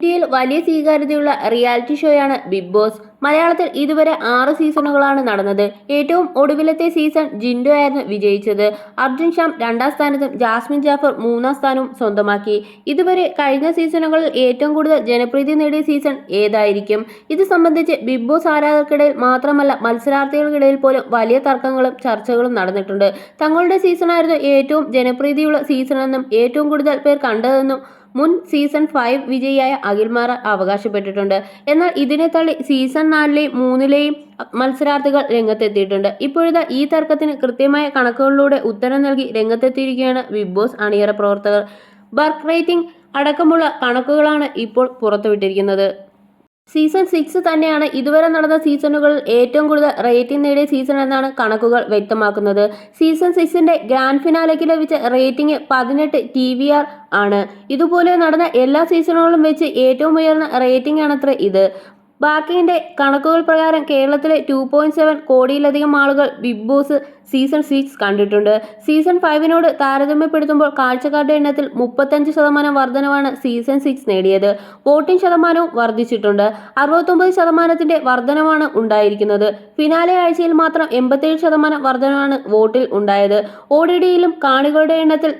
ഇന്ത്യയിൽ വലിയ സ്വീകാര്യതയുള്ള റിയാലിറ്റി ഷോയാണ് ബിഗ് ബോസ്. മലയാളത്തിൽ ഇതുവരെ ആറ് സീസണുകളാണ് നടന്നത്. ഏറ്റവും ഒടുവിലത്തെ സീസൺ ജിൻഡോ ആയിരുന്നു വിജയിച്ചത്. അർജുൻ ഷ്യാം രണ്ടാം സ്ഥാനത്തും ജാസ്മിൻ ജാഫർ മൂന്നാം സ്ഥാനവും സ്വന്തമാക്കി. ഇതുവരെ കഴിഞ്ഞ സീസണുകളിൽ ഏറ്റവും കൂടുതൽ ജനപ്രീതി നേടിയ സീസൺ ഏതായിരിക്കും? ഇത് സംബന്ധിച്ച് ബിഗ് ബോസ് ആരാധകർക്കിടയിൽ മാത്രമല്ല മത്സരാർത്ഥികൾക്കിടയിൽ പോലും വലിയ തർക്കങ്ങളും ചർച്ചകളും നടന്നിട്ടുണ്ട്. തങ്ങളുടെ സീസണായിരുന്നു ഏറ്റവും ജനപ്രീതിയുള്ള സീസണെന്നും ഏറ്റവും കൂടുതൽ പേർ കണ്ടതെന്നും മുൻ സീസൺ ഫൈവ് വിജയിയായ അഖിൽമാറ അവകാശപ്പെട്ടിട്ടുണ്ട്. എന്നാൽ ഇതിനെ തള്ളി സീസൺ നാലിലെയും മൂന്നിലെയും മത്സരാർത്ഥികൾ രംഗത്തെത്തിയിട്ടുണ്ട്. ഇപ്പോഴത്തെ ഈ തർക്കത്തിന് കൃത്യമായ കണക്കുകളിലൂടെ ഉത്തരം നൽകി രംഗത്തെത്തിയിരിക്കുകയാണ് ബിഗ് ബോസ് അണിയറ പ്രവർത്തകർ. ബർക്ക് റേറ്റിംഗ് അടക്കമുള്ള കണക്കുകളാണ് ഇപ്പോൾ പുറത്തുവിട്ടിരിക്കുന്നത്. സീസൺ സിക്സ് തന്നെയാണ് ഇതുവരെ നടന്ന സീസണുകളിൽ ഏറ്റവും കൂടുതൽ റേറ്റിംഗ് നേടിയ സീസൺ എന്നാണ് കണക്കുകൾ വ്യക്തമാക്കുന്നത്. സീസൺ സിക്സിന്റെ ഗ്രാൻഡ് ഫിനാലയ്ക്ക് ലഭിച്ച റേറ്റിംഗ് പതിനെട്ട് ടി വി ആർ ആണ്. ഇതുപോലെ നടന്ന എല്ലാ സീസണുകളും വെച്ച് ഏറ്റവും ഉയർന്ന റേറ്റിംഗ് ആണത്ര ഇത്. ബാക്കിന്റെ കണക്കുകൾ പ്രകാരം കേരളത്തിലെ ടു പോയിന്റ് സെവൻ കോടിയിലധികം ആളുകൾ ബിഗ് ബോസ് സീസൺ സിക്സ് കണ്ടിട്ടുണ്ട്. സീസൺ ഫൈവിനോട് താരതമ്യപ്പെടുത്തുമ്പോൾ കാഴ്ചക്കാരുടെ എണ്ണത്തിൽ മുപ്പത്തഞ്ച് ശതമാനം വർധനവാണ് സീസൺ സിക്സ് നേടിയത്. വോട്ടിംഗ് ശതമാനവും വർദ്ധിച്ചിട്ടുണ്ട് അറുപത്തൊമ്പത് ശതമാനത്തിന്റെ വർധനവാണ് ഉണ്ടായിരിക്കുന്നത്. ഫിനാലെ ആഴ്ചയിൽ മാത്രം എൺപത്തേഴ് ശതമാനം വർധനവാണ് വോട്ടിൽ ഉണ്ടായത്. ഒ ഡി ഡിയിലും കാണികളുടെ എണ്ണത്തിൽ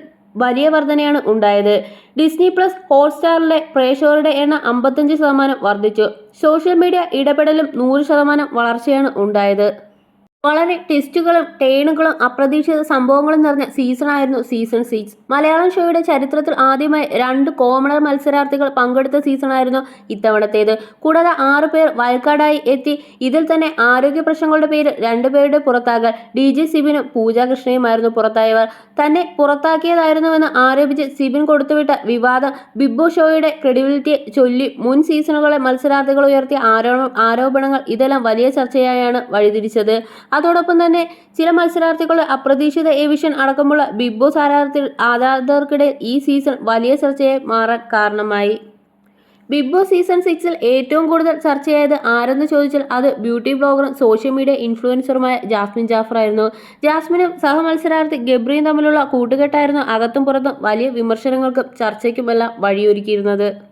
വലിയ വർധനയാണ് ഉണ്ടായത്. ഡിസ്നി പ്ലസ് ഹോട്ട്സ്റ്റാറിലെ പ്രേക്ഷകരുടെ എണ്ണം അമ്പത്തഞ്ച് ശതമാനം വർദ്ധിച്ചു. സോഷ്യൽ മീഡിയ ഇടപെടലും നൂറ് ശതമാനം വളർച്ചയാണ് ഉണ്ടായത്. വളരെ ടെസ്റ്റുകളും ടേണുകളും അപ്രതീക്ഷിത സംഭവങ്ങളും നിറഞ്ഞ സീസണായിരുന്നു സീസൺ സിക്സ് മലയാളം ഷോയുടെ ചരിത്രത്തിൽ ആദ്യമായി രണ്ട് കോമണർ മത്സരാർത്ഥികൾ പങ്കെടുത്ത സീസണായിരുന്നു ഇത്തവണത്തേത്. കൂടാതെ ആറ് പേർ വയൽക്കാടായി എത്തി. ഇതിൽ തന്നെ ആരോഗ്യ പ്രശ്നങ്ങളുടെ പേരിൽ രണ്ടുപേരുടെ പുറത്താകൽ. D J സിബിനും പൂജാകൃഷ്ണയുമായിരുന്നു പുറത്തായവർ. തന്നെ പുറത്താക്കിയതായിരുന്നുവെന്ന് ആരോപിച്ച് സിബിൻ കൊടുത്തുവിട്ട വിവാദം ബിഗ് ബോസ് ഷോയുടെ ക്രെഡിബിലിറ്റിയെ ചൊല്ലി മുൻ സീസണുകളെ മത്സരാർത്ഥികൾ ഉയർത്തിയ ആരോ- ആരോപണങ്ങൾ ഇതെല്ലാം വലിയ ചർച്ചയായാണ് വഴിതിരിച്ചത്. അതോടൊപ്പം തന്നെ ചില മത്സരാർത്ഥികളുടെ അപ്രതീക്ഷിത എവിഷൻ അടക്കമുള്ള ബിഗ് ബോസ് ആരാധത്തിൽ ആരാധകർക്കിടയിൽ ഈ സീസൺ വലിയ ചർച്ചയായി മാറാൻ കാരണമായി. ബിഗ് ബോസ് സീസൺ സിക്സിൽ ഏറ്റവും കൂടുതൽ ചർച്ചയായത് ആരെന്ന് ചോദിച്ചാൽ അത് ബ്യൂട്ടി ബ്ലോഗറും സോഷ്യൽ മീഡിയ ഇൻഫ്ലുവൻസറുമായ ജാസ്മിൻ ജാഫർ ആയിരുന്നു. ജാസ്മിനും സഹമത്സരാർത്ഥി ഗബ്രിയും തമ്മിലുള്ള കൂട്ടുകെട്ടായിരുന്നു അകത്തും പുറത്തും വലിയ വിമർശനങ്ങൾക്കും ചർച്ചയ്ക്കുമെല്ലാം വഴിയൊരുക്കിയിരുന്നത്.